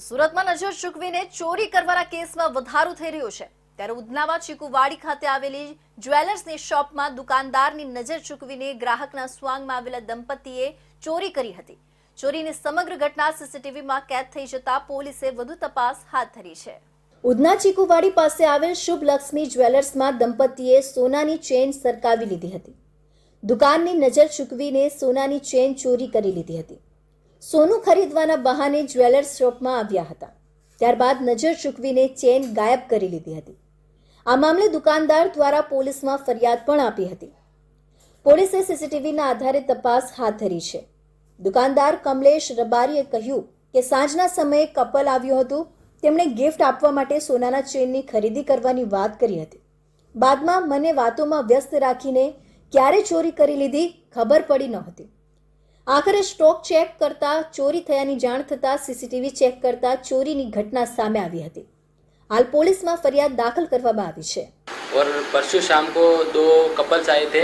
સુરતમાં નજર ચૂકવીને ચોરી કરવાના કેસમાં વધારો થઈ રહ્યો છે. ત્યારે ઉધનામાં ચીકુવાડી ખાતે આવેલી જ્વેલર્સની શોપમાં દુકાનદારની નજર ચૂકવીને ગ્રાહકના સ્વાંગમાં આવેલા દંપતીએ ચોરી કરી હતી. ચોરીની સમગ્ર ઘટના સીસીટીવીમાં કેદ થઈ જતા પોલીસે વધુ તપાસ હાથ ધરી છે. ઉધના ચીકુવાડી પાસે આવેલ શુભ લક્ષ્મી જ્વેલર્સમાં દંપતીએ સોનાની ચેન સરકાવી લીધી હતી. દુકાનની નજર ચૂકવીને સોનાની ચેન ચોરી કરી લીધી હતી. સોનું ખરીદવાના બહાને જ્વેલર્સ શોપમાં આવ્યા હતા. ત્યારબાદ નજર ચૂકવીને ચેન ગાયબ કરી લીધી હતી. આ મામલે દુકાનદાર દ્વારા પોલીસમાં ફરિયાદ પણ આપી હતી. પોલીસે સીસીટીવીના આધારે તપાસ હાથ ધરી છે. દુકાનદાર કમલેશ રબારીએ કહ્યું કે સાંજના સમયે કપલ આવ્યું હતું. તેમણે ગિફ્ટ આપવા માટે સોનાના ચેનની ખરીદી કરવાની વાત કરી હતી. બાદમાં મને વાતોમાં વ્યસ્ત રાખીને ક્યારે ચોરી કરી લીધી ખબર પડી નહોતી. આખરે સ્ટોક ચેક કરતા ચોરી થયાની જાણ થતાં સીસીટીવી ચેક કરતા ચોરીની ઘટના સામે આવી હતી હાલ પોલીસમાં ફરિયાદ દાખલ કરવામાં આવી છે और परसों शाम को दो कपल्स आए थे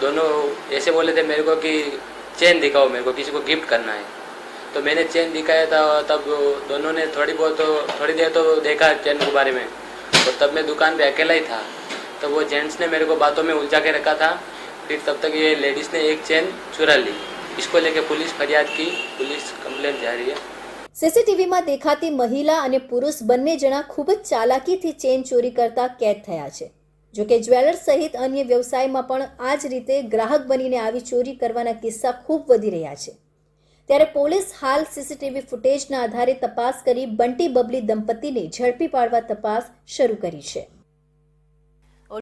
दोनों ऐसे बोले थे मेरे को कि चेन दिखाओ मेरे को किसी को गिफ्ट करना है तो मैंने चेन दिखाया था तब दोनों ने थोड़ी बहुत तो थोड़ी देर तो देखा चेन के बारे में और तब मैं दुकान पे अकेला ही था तो वो जेंट्स ने मेरे को बातों में उलझा के रखा था फिर तब तक ये लेडीज़ ने एक चेन चुरा ली इसको लेके पुलिस फरियाद की पुलिस कंप्लेंट जा रही है સીસીટીવીમાં દેખાતી મહિલા અને પુરુષ બંને જણા ખૂબ જ ચાલાકીથી ચેન ચોરી કરતા કેદ થયા છે જોકે જ્વેલર્સ સહિત અન્ય વ્યવસાયમાં પણ આ જ રીતે ગ્રાહક બનીને આવી ચોરી કરવાના કિસ્સા ખૂબ વધી રહ્યા છે ત્યારે પોલીસ હાલ સીસીટીવી ફૂટેજના આધારે તપાસ કરી બંટી બબલી દંપતીને ઝડપી પાડવા તપાસ શરૂ કરી છે